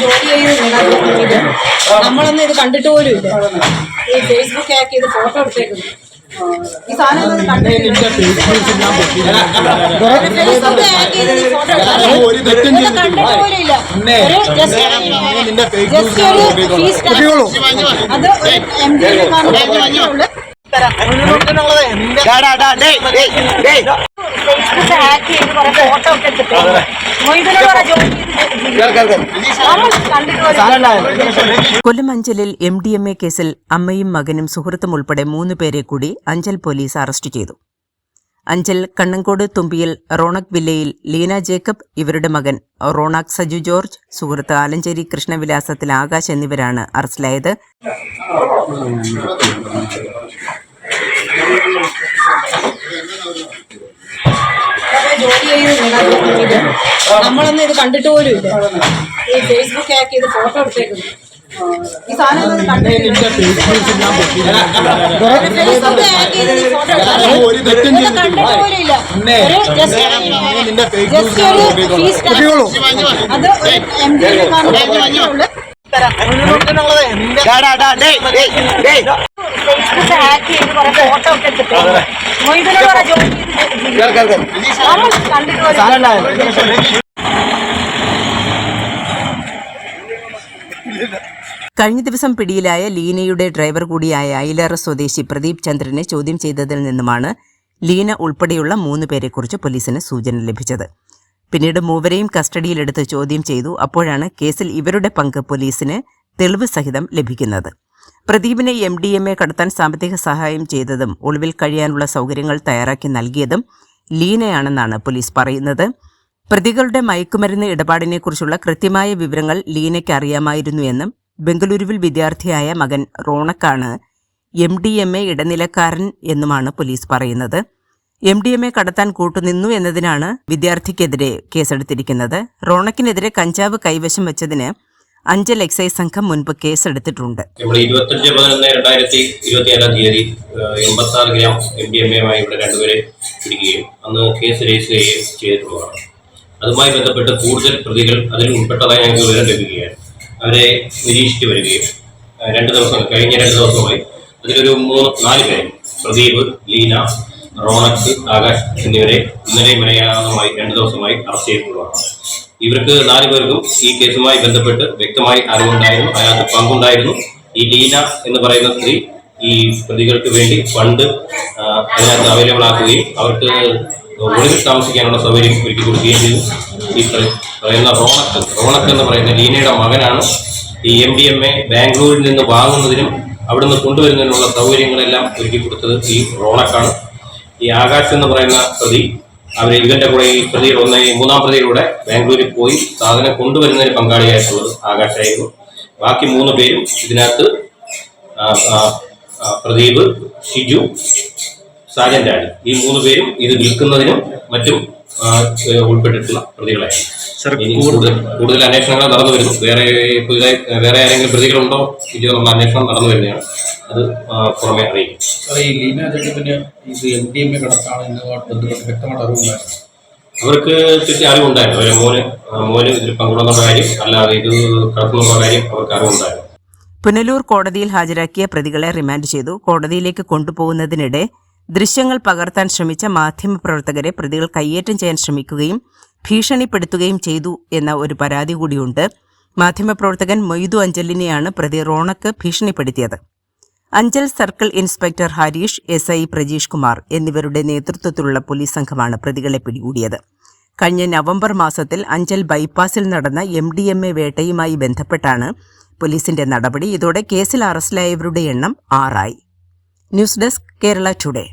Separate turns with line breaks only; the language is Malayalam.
ജോലി ചെയ്യുന്നുണ്ട് നമ്മളൊന്നും ഇത് കണ്ടിട്ട് പോലും ഇല്ല. ഈ ഫേസ്ബുക്ക് ആക്കി ഇത് ഫോട്ടോ എടുത്തേക്കുന്നു. ഈ സാധനം ഫേസ്ബുക്ക് കണ്ടിട്ട് പോലും ഇല്ല. അത് എം ഡി
കൊല്ലം അഞ്ചലിൽ എം ഡി എം എ കേസിൽ അമ്മയും മകനും സുഹൃത്തും ഉൾപ്പെടെ മൂന്ന് പേരെ കൂടി അഞ്ചൽ പോലീസ് അറസ്റ്റ് ചെയ്തു. അഞ്ചൽ കണ്ണങ്കോട് തുമ്പിയിൽ റോണക് വില്ലയിൽ ലീന ജേക്കബ് ഇവരുടെ മകൻ റോണാക് സജു ജോർജ് സുഹൃത്ത് ആലഞ്ചേരി കൃഷ്ണവിലാസത്തിൽ ആകാശ് എന്നിവരാണ് അറസ്റ്റിലായത്.
നമ്മളൊന്നും ഇത് കണ്ടിട്ട് പോലും ഇല്ല. ഈ ഫേസ്ബുക്ക് ആക്കി ഇത് ഫോട്ടോ എടുത്തേക്കുന്നു. ഈ സാധനം.
ഒരു
കണ്ടിട്ട് പോലും ഇല്ല. അത് എം ഫേസ്ബുക്ക് ഹാക്ക് ചെയ്ത് കുറെ ഫോട്ടോ ഒക്കെ എടുത്തിട്ട് മൊയ്തീന് കുറെ ജോലി ചെയ്ത്
കഴിഞ്ഞ ദിവസം പിടിയിലായ ലീനയുടെ ഡ്രൈവർ കൂടിയായ ഐലറ സ്വദേശി പ്രദീപ് ചന്ദ്രനെ ചോദ്യം ചെയ്തതിൽ നിന്നുമാണ് ലീന ഉൾപ്പെടെയുള്ള മൂന്ന് പേരെക്കുറിച്ച് പോലീസിന് സൂചന ലഭിച്ചത്. പിന്നീട് മൂവരെയും കസ്റ്റഡിയിലെടുത്ത് ചോദ്യം ചെയ്തു. അപ്പോഴാണ് കേസിൽ ഇവരുടെ പങ്ക് പോലീസിന് തെളിവ് സഹിതം ലഭിക്കുന്നത്. പ്രദീപിനെ എം ഡി എം എ കടത്താൻ സാമ്പത്തിക സഹായം ചെയ്തതും ഒളിവിൽ കഴിയാനുള്ള സൗകര്യങ്ങൾ തയ്യാറാക്കി നൽകിയതും ലീനയാണെന്നാണ് പോലീസ് പറയുന്നത്. പ്രതികളുടെ മയക്കുമരുന്ന് ഇടപാടിനെക്കുറിച്ചുള്ള കൃത്യമായ വിവരങ്ങൾ ലീനയ്ക്ക് അറിയാമായിരുന്നു എന്നും ബംഗളൂരുവിൽ വിദ്യാർത്ഥിയായ മകൻ റോണക്കാണ് എം ഡി എം എ ഇടനിലക്കാരൻ എന്നുമാണ് പോലീസ് പറയുന്നത്. എം ഡി എം എ കടത്താൻ കൂട്ടുനിന്നു എന്നതിനാണ് വിദ്യാർത്ഥിക്കെതിരെ കേസെടുത്തിരിക്കുന്നത്. റോണക്കിനെതിരെ കഞ്ചാവ് കൈവശം വെച്ചതിന് അഞ്ചൽ എക്സൈസ് സംഘം മുൻപ് കേസെടുത്തിട്ടുണ്ട്.
രണ്ടായിരത്തി തീയതി എൺപത്തി ആറ് ഗ്രാം എം ഡി എം രണ്ടുപേരെ പിടിക്കുകയും അന്ന് കേസ് രജിസ്റ്റർ ചെയ്യുകയും ചെയ്തിട്ടുള്ളതാണ്. അതുമായി ബന്ധപ്പെട്ട് കൂടുതൽ പ്രതികൾ അതിൽ ഉൾപ്പെട്ടതായി ഞങ്ങൾക്ക് വിവരം ലഭിക്കുകയാണ്. അവരെ നിരീക്ഷിച്ചു വരികയും രണ്ട് ദിവസം കഴിഞ്ഞ രണ്ട് ദിവസമായി അതിലൊരു മൂന്ന് നാല് പേര് പ്രദീപ് ലീന റോണക്സ് ആകാശ് എന്നിവരെ ഇന്നലെ മലയാളമായി രണ്ട് ദിവസമായി അറസ്റ്റ് ചെയ്തിട്ടുള്ളതാണ്. ഇവർക്ക് നാല് പേർക്കും ഈ കേസുമായി ബന്ധപ്പെട്ട് വ്യക്തമായി അറിവുണ്ടായിരുന്നു അയാൾക്ക് പങ്കുണ്ടായിരുന്നു. ഈ ലീന എന്ന് പറയുന്ന സ്ത്രീ ഈ പ്രതികൾക്ക് വേണ്ടി ഫണ്ട് അതിനകത്ത് അവൈലബിൾ ആക്കുകയും അവർക്ക് ഒളിവിൽ താമസിക്കാനുള്ള സൗകര്യം ഒരുക്കി കൊടുക്കുകയും ചെയ്തു. ഈ പറയുന്ന റോണക്ക് റോണക്ക് എന്ന് പറയുന്ന ലീനയുടെ മകനാണ്. ഈ എം ഡി എം എ ബാംഗ്ലൂരിൽ നിന്ന് വാങ്ങുന്നതിനും അവിടുന്ന് കൊണ്ടുവരുന്നതിനുള്ള സൗകര്യങ്ങളെല്ലാം ഒരുക്കി കൊടുത്തത് ഈ റോണക്കാണ്. ഈ ആകാശ് എന്ന് പറയുന്ന പ്രതി അവർ ഇവന്റെ കൂടെ ഈ പ്രതിയുടെ ഒന്ന് മൂന്നാം പ്രതിയിലൂടെ ബാംഗ്ലൂരിൽ പോയി സാധനം കൊണ്ടുവരുന്നതിന് പങ്കാളിയായിട്ടുള്ളത് ആകാശായിരുന്നു. ബാക്കി മൂന്ന് പേരും ഇതിനകത്ത് പ്രദീപ് ഷിജു സാജൻ ഡാഡി ഈ മൂന്ന് പേരും ഇത് വിൽക്കുന്നതിനും മറ്റും ഉൾപ്പെട്ടിട്ടുള്ള പ്രതികളായിരുന്നു കൂടുതൽ കൂടുതൽ അന്വേഷണങ്ങൾ നടന്നു വരുന്നു. വേറെ പുതുതായി വേറെ ആരെങ്കിലും പ്രതികളുണ്ടോ? ഇല്ലയോ എന്നുള്ള അന്വേഷണം നടന്നു വരുന്നതാണ്. അത് പുറമെ അറിയിക്കും.
സാറേ ഈ ലീന ജേക്കബിന് ഇത് എം ഡി എം എ കടത്താണ് എന്നതുമായിട്ട് ബന്ധപ്പെട്ട് വ്യക്തമായിട്ട് അറിവുണ്ടായിരുന്നു.
അവർക്ക് ചുറ്റി അറിവുണ്ടായിരുന്നു. അവരെ മോന് മോന് ഇതിൽ പങ്കുണ്ടെന്നുള്ള കാര്യം അല്ലാതെ ഇത് കടത്തുന്നുള്ള കാര്യം അവർക്ക് അറിവുണ്ടായിരുന്നു.
പുനലൂർ കോടതിയിൽ ഹാജരാക്കിയ പ്രതികളെ റിമാൻഡ് ചെയ്തു. കോടതിയിലേക്ക് കൊണ്ടുപോകുന്നതിനിടെ ദൃശ്യങ്ങൾ പകർത്താൻ ശ്രമിച്ച മാധ്യമപ്രവർത്തകരെ പ്രതികൾ കയ്യേറ്റം ചെയ്യാൻ ശ്രമിക്കുകയും ഭീഷണിപ്പെടുത്തുകയും ചെയ്തു എന്ന ഒരു പരാതി കൂടിയുണ്ട്. മാധ്യമപ്രവർത്തകൻ മൊയ്തു അഞ്ചലിനെയാണ് പ്രതി റോണക്ക് ഭീഷണിപ്പെടുത്തിയത്. Anchal circle inspector Harish S I Prajeesh Kumar എന്നിവരുടെ നേതൃത്വത്തിലുള്ള പോലീസ് സംഘമാണ് പ്രതികളെ പിടികൂടിയത്. കഴിഞ്ഞ നവംബർ മാസത്തിൽ അഞ്ചൽ ബൈപ്പാസിൽ നടന്ന എം ഡി എം എ വേട്ടയുമായി ബന്ധപ്പെട്ടാണ് പോലീസിന്റെ നടപടി ഇതോടെ കേസിൽ അറസ്റ്റിലായവരുടെ എണ്ണം ആറായി. News desk Kerala today.